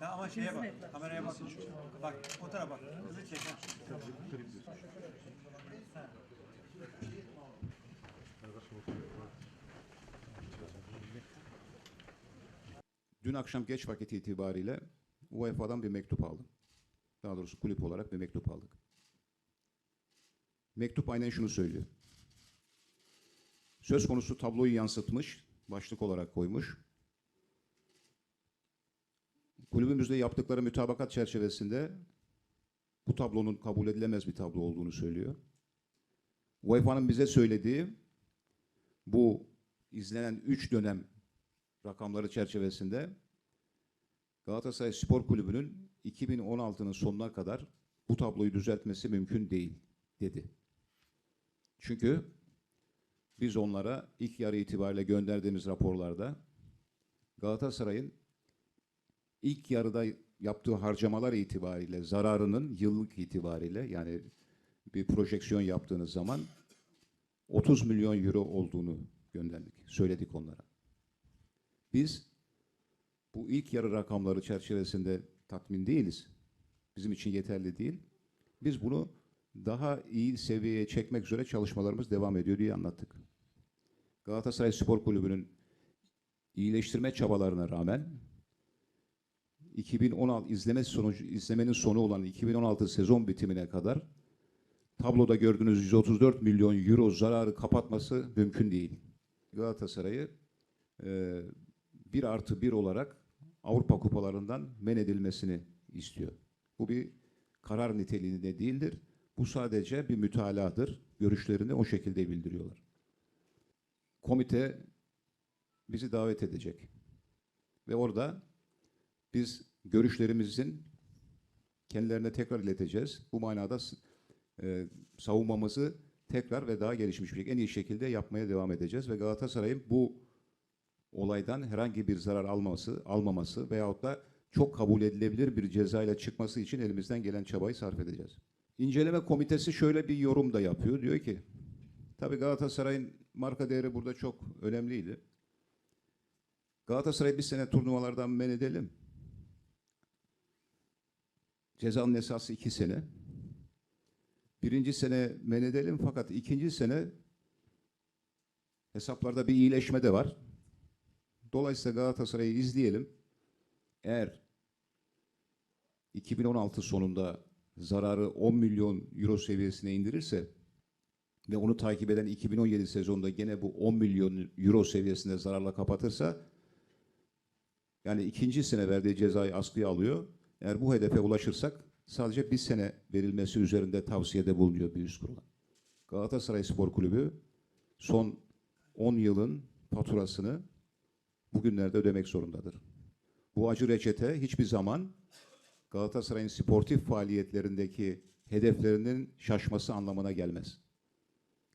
Ya ama şeye bak, kameraya bak. Bak, o tarafa bak. Hızlı çek. Dün akşam geç vakit itibariyle UEFA'dan bir mektup aldım. Daha doğrusu kulüp olarak bir mektup aldık. Mektup aynen şunu söylüyor. Söz konusu tabloyu yansıtmış, başlık olarak koymuş. Kulübümüzde yaptıkları mütabakat çerçevesinde bu tablonun kabul edilemez bir tablo olduğunu söylüyor. UEFA'nın bize söylediği bu izlenen 3 dönem rakamları çerçevesinde Galatasaray Spor Kulübü'nün 2016'nın sonuna kadar bu tabloyu düzeltmesi mümkün değil dedi. Çünkü biz onlara ilk yarı itibariyle gönderdiğimiz raporlarda Galatasaray'ın ilk yarıda yaptığı harcamalar itibariyle zararının yıllık itibariyle yani bir projeksiyon yaptığınız zaman 30 milyon euro olduğunu gönderdik, söyledik onlara. Biz bu ilk yarı rakamları çerçevesinde tatmin değiliz. Bizim için yeterli değil. Biz bunu daha iyi seviyeye çekmek üzere çalışmalarımız devam ediyor diye anlattık. Galatasaray Spor Kulübü'nün iyileştirme çabalarına rağmen 2016 izleme sonucu izlemenin sonu olan 2016 sezon bitimine kadar tabloda gördüğünüz 134 milyon euro zararı kapatması mümkün değil. Galatasaray'ı e, bir artı bir olarak Avrupa kupalarından men edilmesini istiyor. Bu bir karar niteliğinde değildir. Bu sadece bir mütaladır. Görüşlerini o şekilde bildiriyorlar. Komite bizi davet edecek. Ve orada biz görüşlerimizin kendilerine tekrar ileteceğiz. Bu manada e, savunmamızı tekrar ve daha gelişmiş bir en iyi şekilde yapmaya devam edeceğiz ve Galatasaray'ın bu olaydan herhangi bir zarar alması, almaması veyahut da çok kabul edilebilir bir cezayla çıkması için elimizden gelen çabayı sarf edeceğiz. İnceleme komitesi şöyle bir yorum da yapıyor. Diyor ki, tabii Galatasaray'ın marka değeri burada çok önemliydi. Galatasaray'ı bir sene turnuvalardan men edelim. Cezanın esası iki sene. Birinci sene men edelim fakat ikinci sene hesaplarda bir iyileşme de var. Dolayısıyla Galatasaray'ı izleyelim. Eğer 2016 sonunda zararı 10 milyon euro seviyesine indirirse ve onu takip eden 2017 sezonunda gene bu 10 milyon euro seviyesinde zararla kapatırsa yani ikinci sene verdiği cezayı askıya alıyor. Eğer bu hedefe ulaşırsak sadece bir sene verilmesi üzerinde tavsiyede bulunuyor bir üst kurula. Galatasaray Spor Kulübü son 10 yılın faturasını bugünlerde ödemek zorundadır. Bu acı reçete hiçbir zaman Galatasaray'ın sportif faaliyetlerindeki hedeflerinin şaşması anlamına gelmez.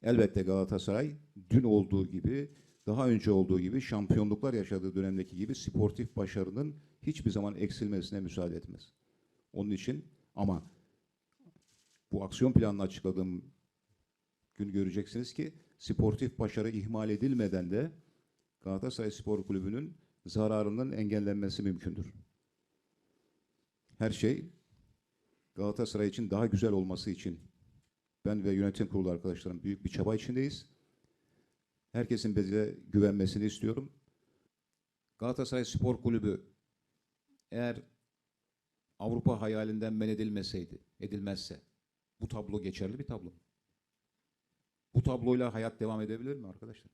Elbette Galatasaray dün olduğu gibi, daha önce olduğu gibi şampiyonluklar yaşadığı dönemdeki gibi sportif başarının hiçbir zaman eksilmesine müsaade etmez. Onun için ama bu aksiyon planını açıkladığım gün göreceksiniz ki sportif başarı ihmal edilmeden de Galatasaray Spor Kulübü'nün zararının engellenmesi mümkündür. Her şey Galatasaray için daha güzel olması için ben ve yönetim kurulu arkadaşlarım büyük bir çaba içindeyiz. Herkesin bize güvenmesini istiyorum. Galatasaray Spor Kulübü eğer Avrupa hayalinden men edilmeseydi, edilmezse bu tablo geçerli bir tablo. Bu tabloyla hayat devam edebilir mi arkadaşlar?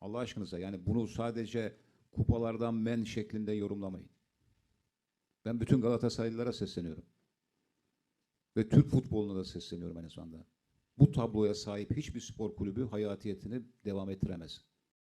Allah aşkınıza yani bunu sadece kupalardan men şeklinde yorumlamayın. Ben bütün Galatasaraylılara sesleniyorum. Ve Türk futboluna da sesleniyorum aynı zamanda. Bu tabloya sahip hiçbir spor kulübü hayatiyetini devam ettiremez.